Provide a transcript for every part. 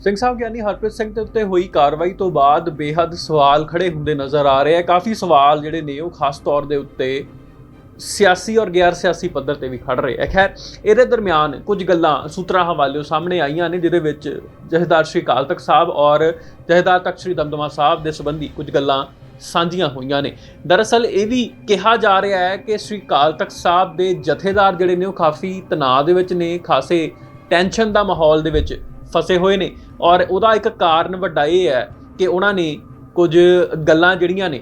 ਸਿੰਘ ਸਾਹਿਬ, ਗਿਆਨੀ ਹਰਪ੍ਰੀਤ ਸਿੰਘ ਦੇ ਉੱਤੇ ਹੋਈ ਕਾਰਵਾਈ ਤੋਂ ਬਾਅਦ ਬੇਹੱਦ ਸਵਾਲ ਖੜੇ ਹੁੰਦੇ ਨਜ਼ਰ ਆ ਰਹੇ ਆ। ਕਾਫੀ ਸਵਾਲ ਜਿਹੜੇ ਨੇ ਉਹ ਖਾਸ ਤੌਰ ਦੇ ਉੱਤੇ ਸਿਆਸੀ ਔਰ ਗੈਰ ਸਿਆਸੀ ਪੱਧਰ ਤੇ ਵੀ ਖੜ ਰਹੇ ਆ। ਖੈਰ, ਇਹਦੇ ਦਰਮਿਆਨ ਕੁਝ ਗੱਲਾਂ ਸੂਤਰਾਂ ਹਵਾਲਿਓ ਸਾਹਮਣੇ ਆਈਆਂ ਨੇ, ਜਿਹਦੇ ਵਿੱਚ ਜਥੇਦਾਰ ਸ਼੍ਰੀ ਕਾਲ ਤਖਤ ਸਾਹਿਬ ਔਰ ਜਥੇਦਾਰ ਤਖਤ ਸ਼੍ਰੀ ਦਮਦਮਾ ਸਾਹਿਬ ਦੇ ਸੰਬੰਧੀ ਕੁਝ ਗੱਲਾਂ ਸਾਂਝੀਆਂ ਹੋਈਆਂ ਨੇ। ਦਰਅਸਲ, ਇਹ ਵੀ ਕਿਹਾ ਜਾ ਰਿਹਾ ਹੈ ਕਿ ਸ਼੍ਰੀ ਅਕਾਲ ਤਖਤ ਸਾਹਿਬ ਦੇ ਜਥੇਦਾਰ ਜਿਹੜੇ ਨੇ ਉਹ ਕਾਫੀ ਤਣਾਅ ਦੇ ਵਿੱਚ ਨੇ, ਖਾਸੇ ਟੈਨਸ਼ਨ ਦਾ ਮਾਹੌਲ ਦੇ ਵਿੱਚ ਫਸੇ ਹੋਏ ਨੇ। ਔਰ ਉਹਦਾ ਇੱਕ ਕਾਰਨ ਵੱਡਾ ਇਹ ਹੈ ਕਿ ਉਹਨਾਂ ਨੇ ਕੁਝ ਗੱਲਾਂ ਜਿਹੜੀਆਂ ਨੇ,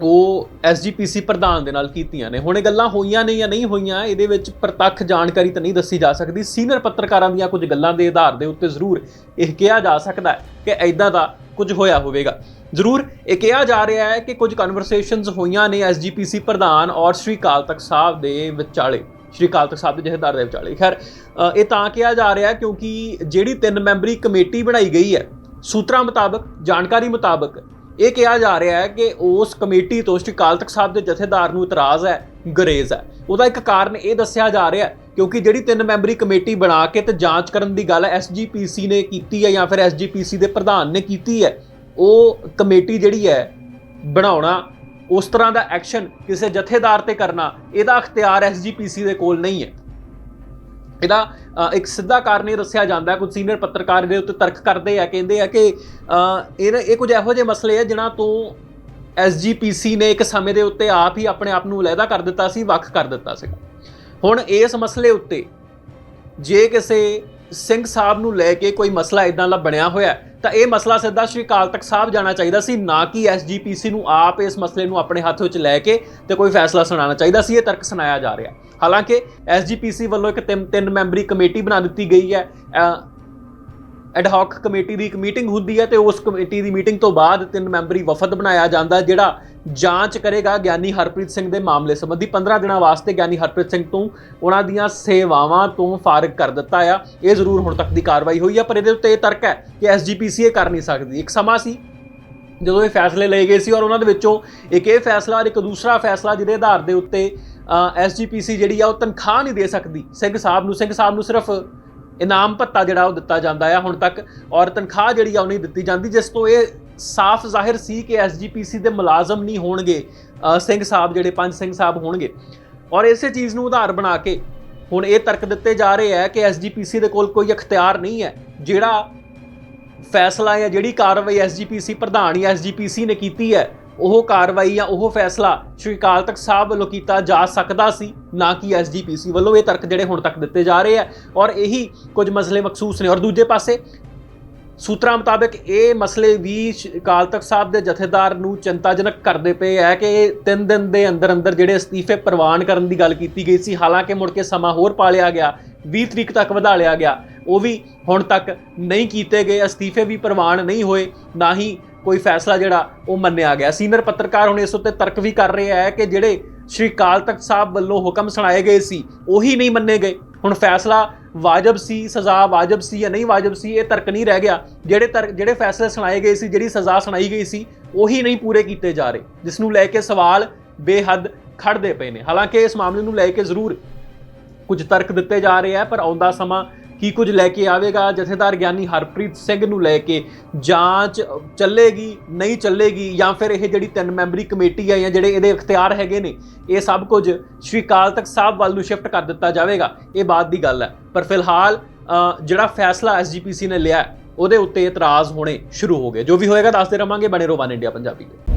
ਉਹ ਐਸਜੀਪੀਸੀ ਪ੍ਰਧਾਨ ਦੇ ਨਾਲ ਕੀਤੀਆਂ ਨੇ। ਹੁਣ ਇਹ ਗੱਲਾਂ ਹੋਈਆਂ ਨੇ ਜਾਂ ਨਹੀਂ ਹੋਈਆਂ, ਇਹਦੇ ਵਿੱਚ ਪ੍ਰਤੱਖ ਜਾਣਕਾਰੀ ਤਾਂ ਨਹੀਂ ਦੱਸੀ ਜਾ ਸਕਦੀ। ਸੀਨੀਅਰ ਪੱਤਰਕਾਰਾਂ ਦੀਆਂ ਕੁਝ ਗੱਲਾਂ ਦੇ ਆਧਾਰ ਦੇ ਉੱਤੇ ਜ਼ਰੂਰ ਇਹ ਕਿਹਾ ਜਾ ਸਕਦਾ ਹੈ ਕਿ ਐਦਾਂ ਦਾ ਕੁਝ ਹੋਇਆ ਹੋਵੇਗਾ। ਜ਼ਰੂਰ ਇਹ ਕਿਹਾ ਜਾ ਰਿਹਾ ਹੈ ਕਿ ਕੁਝ ਕਨਵਰਸੇਸ਼ਨਸ ਹੋਈਆਂ ਨੇ ਐਸਜੀਪੀਸੀ ਪ੍ਰਧਾਨ ਔਰ ਸ਼੍ਰੀ ਅਕਾਲ ਤਖਤ ਸਾਹਿਬ ਦੇ ਵਿਚਾਲੇ। ਸ਼੍ਰੀ ਅਕਾਲ ਤਖਤ ਸਾਹਿਬ ਦੇ ਜਥੇਦਾਰ ਦੇ ਵਿਚਾਲੇ। ਖੈਰ ਇਹ ਤਾਂ ਕਿਹਾ ਜਾ ਰਿਹਾ ਕਿਉਂਕਿ ਜਿਹੜੀ ਤਿੰਨ ਮੈਂਬਰੀ ਕਮੇਟੀ ਬਣਾਈ ਗਈ ਹੈ, ਸੂਤਰਾਂ ਮੁਤਾਬਕ, ਜਾਣਕਾਰੀ ਮੁਤਾਬਕ, ਇਹ ਕਿਹਾ ਜਾ ਰਿਹਾ ਹੈ ਕਿ ਉਸ ਕਮੇਟੀ ਤੋਂ ਸ਼੍ਰੀ ਅਕਾਲ ਤਖਤ ਸਾਹਿਬ ਦੇ ਜਥੇਦਾਰ ਨੂੰ ਇਤਰਾਜ਼ ਹੈ, ਗਰੇਜ਼ ਹੈ। ਉਹਦਾ ਇੱਕ ਕਾਰਨ ਇਹ ਦੱਸਿਆ ਜਾ ਰਿਹਾ ਕਿਉਂਕਿ ਜਿਹੜੀ ਤਿੰਨ ਮੈਂਬਰੀ ਕਮੇਟੀ ਬਣਾ ਕੇ ਤੇ ਜਾਂਚ ਕਰਨ ਦੀ ਗੱਲ ਐਸਜੀਪੀਸੀ ਨੇ ਕੀਤੀ ਹੈ ਜਾਂ ਫਿਰ ਐਸਜੀਪੀਸੀ ਦੇ ਪ੍ਰਧਾਨ ਨੇ ਕੀਤੀ ਹੈ, ਉਹ ਕਮੇਟੀ ਜਿਹੜੀ ਹੈ, ਬਣਾਉਣਾ ਉਸ ਤਰ੍ਹਾਂ ਦਾ ਐਕਸ਼ਨ ਕਿਸੇ ਜਥੇਦਾਰ ਤੇ ਕਰਨਾ ਇਹਦਾ ਅਖਤਿਆਰ ਐਸਜੀਪੀਸੀ ਦੇ ਕੋਲ ਨਹੀਂ ਹੈ। ਇਹਦਾ ਇੱਕ ਸਿੱਧਾ ਕਾਰਨ ਇਹ ਦੱਸਿਆ ਜਾਂਦਾ ਕੁਝ ਸੀਨੀਅਰ ਪੱਤਰਕਾਰ ਦੇ ਉੱਤੇ ਤਰਕ ਕਰਦੇ ਆ ਕਹਿੰਦੇ ਆ ਕਿ ਇਹ ਇਹ ਕੁਝ ਇਹੋ ਜਿਹੇ ਮਸਲੇ ਆ ਜਿਨ੍ਹਾਂ ਤੋਂ ਐਸਜੀਪੀਸੀ ਨੇ ਇੱਕ ਸਮੇਂ ਦੇ ਉੱਤੇ ਆਪ ਹੀ ਆਪਣੇ ਆਪ ਨੂੰ ਅਲੱਗਾ ਕਰ ਦਿੱਤਾ ਸੀ ਵੱਖ ਕਰ ਦਿੱਤਾ ਸੀ। ਹੁਣ ਇਸ ਮਸਲੇ ਉੱਤੇ ਜੇ ਕਿਸੇ ਸਿੰਘ ਸਾਹਿਬ ਨੂੰ ਲੈ ਕੇ ਕੋਈ ਮਸਲਾ ਇਦਾਂ ਦਾ ਬਣਿਆ ਹੋਇਆ ਹੈ, ਤਾਂ ਇਹ ਮਸਲਾ ਸਿੱਧਾ ਸ਼੍ਰੀ ਅਕਾਲ ਤਖਤ ਸਾਹਿਬ ਜਾਣਾ ਚਾਹੀਦਾ ਸੀ, ਨਾ ਕਿ ਐਸਜੀਪੀਸੀ ਨੂੰ ਆਪ ਇਸ ਮਸਲੇ ਨੂੰ ਆਪਣੇ ਹੱਥ ਵਿੱਚ ਲੈ ਕੇ ਤੇ ਕੋਈ ਫੈਸਲਾ ਸੁਣਾਉਣਾ ਚਾਹੀਦਾ ਸੀ, ਇਹ ਤਰਕ ਸੁਣਾਇਆ ਜਾ ਰਿਹਾ। ਹਾਲਾਂਕਿ ਐਸਜੀਪੀਸੀ ਵੱਲੋਂ ਇੱਕ ਤਿੰਨ ਤਿੰਨ ਮੈਂਬਰੀ ਕਮੇਟੀ ਬਣਾ ਦਿੱਤੀ ਗਈ ਹੈ। ਐਡਹੌਕ ਕਮੇਟੀ ਦੀ ਇੱਕ ਮੀਟਿੰਗ ਹੁੰਦੀ ਹੈ ਤੇ ਉਸ ਕਮੇਟੀ ਦੀ ਮੀਟਿੰਗ ਤੋਂ ਬਾਅਦ ਤਿੰਨ ਮੈਂਬਰੀ ਵਫਦ ਬਣਾਇਆ ਜਾਂਦਾ ਜਿਹੜਾ ਜਾਂਚ ਕਰੇਗਾ ਗਿਆਨੀ ਹਰਪ੍ਰੀਤ ਸਿੰਘ ਦੇ ਮਾਮਲੇ ਸੰਬੰਧੀ। 15 ਦਿਨਾਂ ਵਾਸਤੇ ਗਿਆਨੀ ਹਰਪ੍ਰੀਤ ਸਿੰਘ ਤੋਂ ਉਹਨਾਂ ਦੀਆਂ ਸੇਵਾਵਾਂ ਤੋਂ ਫਾਰਗ ਕਰ ਦਿੱਤਾ ਆ। ਇਹ ਜ਼ਰੂਰ ਹੁਣ ਤੱਕ ਦੀ ਕਾਰਵਾਈ ਹੋਈ ਆ, ਪਰ ਇਹਦੇ ਉੱਤੇ ਇਹ ਤਰਕ ਹੈ ਕਿ ਐਸਜੀਪੀਸੀ ਇਹ ਕਰ ਨਹੀਂ ਸਕਦੀ। ਇੱਕ ਸਮਾਂ ਸੀ ਜਦੋਂ ਇਹ ਫੈਸਲੇ ਲਏ ਗਏ ਸੀ ਔਰ ਉਹਨਾਂ ਦੇ ਵਿੱਚੋਂ ਇੱਕ ਇਹ ਫੈਸਲਾ ਔਰ ਇੱਕ ਦੂਸਰਾ ਫੈਸਲਾ ਜਿਹਦੇ ਆਧਾਰ ਦੇ ਉੱਤੇ ਐਸਜੀਪੀਸੀ ਜਿਹੜੀ ਆ ਉਹ ਤਨਖਾਹ ਨਹੀਂ ਦੇ ਸਕਦੀ। ਸਿੰਘ ਸਾਹਿਬ ਨੂੰ, ਸਿੰਘ ਸਾਹਿਬ ਨੂੰ ਸਿਰਫ ਇਨਾਮ ਭੱਤਾ ਜਿਹੜਾ ਉਹ ਦਿੱਤਾ ਜਾਂਦਾ ਆ। ਹੁਣ ਤੱਕ ਔਰ ਤਨਖਾਹ ਜਿਹੜੀ ਆ, ਉਹ ਨਹੀਂ ਦਿੱਤੀ ਜਾਂਦੀ। ਜਿਸ ਤੋਂ ਇਹ ਸਾਫ਼ ਜ਼ਾਹਿਰ ਸੀ ਕਿ ਐਸਜੀਪੀਸੀ ਦੇ ਮੁਲਾਜ਼ਮ ਨਹੀਂ ਹੋਣਗੇ ਸਿੰਘ ਸਾਹਿਬ ਜਿਹੜੇ ਪੰਜ ਸਿੰਘ ਸਾਹਿਬ ਹੋਣਗੇ। ਔਰ ਇਸੇ ਚੀਜ਼ ਨੂੰ ਉਧਾਰ ਬਣਾ ਕੇ ਹੁਣ ਇਹ ਤਰਕ ਦਿੱਤੇ ਜਾ ਰਹੇ ਹੈ ਕਿ ਐਸਜੀਪੀਸੀ ਦੇ ਕੋਲ ਕੋਈ ਅਖਤਿਆਰ ਨਹੀਂ ਹੈ। ਜਿਹੜਾ ਫੈਸਲਾ ਜਾਂ ਜਿਹੜੀ ਕਾਰਵਾਈ ਐਸਜੀਪੀਸੀ ਪ੍ਰਧਾਨ ਜਾਂ ਐਸਜੀਪੀਸੀ ਨੇ ਕੀਤੀ ਹੈ ਉਹ ਕਾਰਵਾਈ ਜਾਂ ਉਹ ਫੈਸਲਾ ਸ਼੍ਰੀ ਅਕਾਲ ਤਖਤ ਸਾਹਿਬ ਵੱਲੋਂ ਕੀਤਾ ਜਾ ਸਕਦਾ ਸੀ, ਨਾ ਕਿ ਐਸਜੀਪੀਸੀ ਵੱਲੋਂ ਇਹ ਤਰਕ ਜਿਹੜੇ ਹੁਣ ਤੱਕ ਦਿੱਤੇ ਜਾ ਰਹੇ ਆ। ਔਰ ਇਹੀ ਕੁਝ ਮਸਲੇ ਮਖਸੂਸ ਨੇ। ਔਰ ਦੂਜੇ ਪਾਸੇ ਸੂਤਰਾਂ ਮੁਤਾਬਕ ਇਹ ਮਸਲੇ ਵੀ ਅਕਾਲ ਤਖਤ ਸਾਹਿਬ ਦੇ ਜਥੇਦਾਰ ਨੂੰ ਚਿੰਤਾਜਨਕ ਕਰਦੇ ਪਏ ਹੈ ਕਿ ਤਿੰਨ ਦਿਨ ਦੇ ਅੰਦਰ ਅੰਦਰ ਜਿਹੜੇ ਅਸਤੀਫੇ ਪ੍ਰਵਾਨ ਕਰਨ ਦੀ ਗੱਲ ਕੀਤੀ ਗਈ ਸੀ, ਹਾਲਾਂਕਿ ਮੁੜ ਕੇ ਸਮਾਂ ਹੋਰ ਪਾ ਲਿਆ ਗਿਆ 20 ਤਰੀਕ ਤੱਕ ਵਧਾ ਲਿਆ ਗਿਆ, ਉਹ ਵੀ ਹੁਣ ਤੱਕ ਨਹੀਂ ਕੀਤੇ ਗਏ, ਅਸਤੀਫੇ ਵੀ ਪ੍ਰਵਾਨ ਨਹੀਂ ਹੋਏ, ਨਾ ਹੀ ਕੋਈ ਫੈਸਲਾ ਜਿਹੜਾ ਉਹ ਮੰਨਿਆ ਗਿਆ। ਸੀਨੀਅਰ ਪੱਤਰਕਾਰ ਹੁਣ ਇਸ ਉੱਤੇ ਤਰਕ ਵੀ ਕਰ ਰਹੇ ਹੈ ਕਿ ਜਿਹੜੇ ਸ਼੍ਰੀ ਅਕਾਲ ਤਖਤ ਸਾਹਿਬ ਵੱਲੋਂ ਹੁਕਮ ਸੁਣਾਏ ਗਏ ਸੀ, ਉਹੀ ਨਹੀਂ ਮੰਨੇ ਗਏ। ਹੁਣ ਫੈਸਲਾ ਵਾਜਬ ਸੀ, ਸਜ਼ਾ ਵਾਜਬ ਸੀ ਜਾਂ ਨਹੀਂ ਵਾਜਬ ਸੀ, ਇਹ ਤਰਕ ਨਹੀਂ ਰਹਿ ਗਿਆ। ਜਿਹੜੇ ਤਰਕ ਜਿਹੜੇ ਫੈਸਲੇ ਸੁਣਾਏ ਗਏ ਸੀ, ਜਿਹੜੀ ਸਜ਼ਾ ਸੁਣਾਈ ਗਈ ਸੀ, ਉਹੀ ਨਹੀਂ ਪੂਰੇ ਕੀਤੇ ਜਾ ਰਹੇ, ਜਿਸ ਨੂੰ ਲੈ ਕੇ ਸਵਾਲ ਬੇਹੱਦ ਖੜਦੇ ਪਏ ਨੇ। ਹਾਲਾਂਕਿ ਇਸ ਮਾਮਲੇ ਨੂੰ ਲੈ ਕੇ ਜ਼ਰੂਰ ਕੁਝ ਤਰਕ ਦਿੱਤੇ ਜਾ ਰਹੇ ਆ, ਪਰ ਆਉਂਦਾ ਸਮਾਂ ਕੀ ਕੁਝ ਲੈ ਕੇ ਆਵੇਗਾ? ਜਥੇਦਾਰ ਗਿਆਨੀ ਹਰਪ੍ਰੀਤ ਸਿੰਘ ਨੂੰ ਲੈ ਕੇ ਜਾਂਚ ਚੱਲੇਗੀ, ਨਹੀਂ ਚੱਲੇਗੀ ਜਾਂ ਫਿਰ ਇਹ ਜਿਹੜੀ ਤਿੰਨ ਮੈਂਬਰੀ ਕਮੇਟੀ ਹੈ ਜਾਂ ਜਿਹੜੇ ਇਹਦੇ ਇਖਤਿਆਰ ਹੈਗੇ ਨੇ, ਇਹ ਸਭ ਕੁਝ ਸ਼੍ਰੀ ਅਕਾਲ ਤਖਤ ਸਾਹਿਬ ਵੱਲ ਨੂੰ ਸ਼ਿਫਟ ਕਰ ਦਿੱਤਾ ਜਾਵੇਗਾ। ਇਹ ਬਾਤ ਦੀ ਗੱਲ ਹੈ। ਪਰ ਫਿਲਹਾਲ ਜਿਹੜਾ ਫੈਸਲਾ ਐਸਜੀਪੀਸੀ ਨੇ ਲਿਆ, ਉਹਦੇ ਉੱਤੇ ਇਤਰਾਜ਼ ਹੋਣੇ ਸ਼ੁਰੂ ਹੋ ਗਏ। ਜੋ ਵੀ ਹੋਏਗਾ, ਦੱਸਦੇ ਰਵਾਂਗੇ। ਬਣੇ ਰੋ ਵਨ ਇੰਡੀਆ ਪੰਜਾਬੀ ਦੇ